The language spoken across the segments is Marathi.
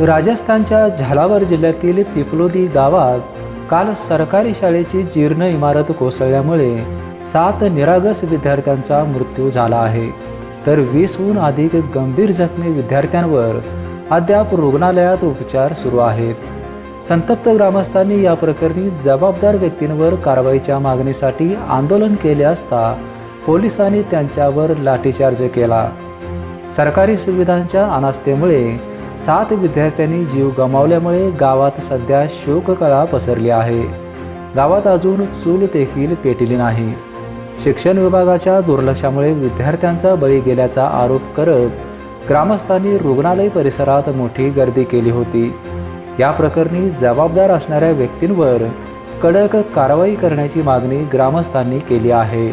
राजस्थानच्या झालावर जिल्ह्यातील पिपलोदी गावात काल सरकारी शाळेची जीर्ण इमारत कोसळल्यामुळे सात निरागस विद्यार्थ्यांचा मृत्यू झाला आहे. तर वीसहून अधिक गंभीर जखमी विद्यार्थ्यांवर अद्याप रुग्णालयात उपचार सुरू आहेत. संतप्त ग्रामस्थांनी या प्रकरणी जबाबदार व्यक्तींवर कारवाईच्या मागणीसाठी आंदोलन केले असता पोलिसांनी त्यांच्यावर लाठीचार्ज केला. सरकारी सुविधांच्या अनास्थेमुळे सात विद्यार्थ्यांनी जीव गमावल्यामुळे गावात सध्या शोककळा पसरली आहे. गावात अजून चूल देखील पेटली नाही. शिक्षण विभागाच्या दुर्लक्षामुळे विद्यार्थ्यांचा बळी गेल्याचा आरोप करत ग्रामस्थांनी रुग्णालय परिसरात मोठी गर्दी केली होती. या प्रकरणी जबाबदार असणाऱ्या व्यक्तींवर कडक कारवाई करण्याची मागणी ग्रामस्थांनी केली आहे.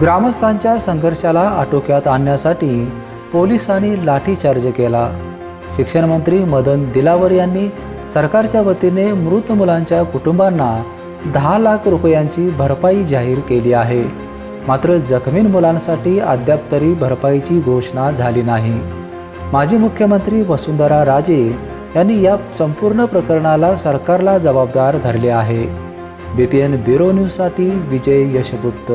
ग्रामस्थांच्या संघर्षाला आटोक्यात आणण्यासाठी पोलिसांनी लाठीचार्ज केला. शिक्षण मंत्री मदन दिलावर यांनी सरकारच्या वतीने मृत मुलांच्या कुटुंबांना दहा लाख रुपयांची भरपाई जाहीर केली आहे. मात्र जखमीन मुलांसाठी अद्याप तरी भरपाईची घोषणा झाली नाही. माजी मुख्यमंत्री वसुंधरा राजे यांनी या संपूर्ण प्रकरणाला सरकारला जबाबदार धरले आहे. बीपीएन एन ब्युरो न्यूजसाठी विजय यशगुप्त.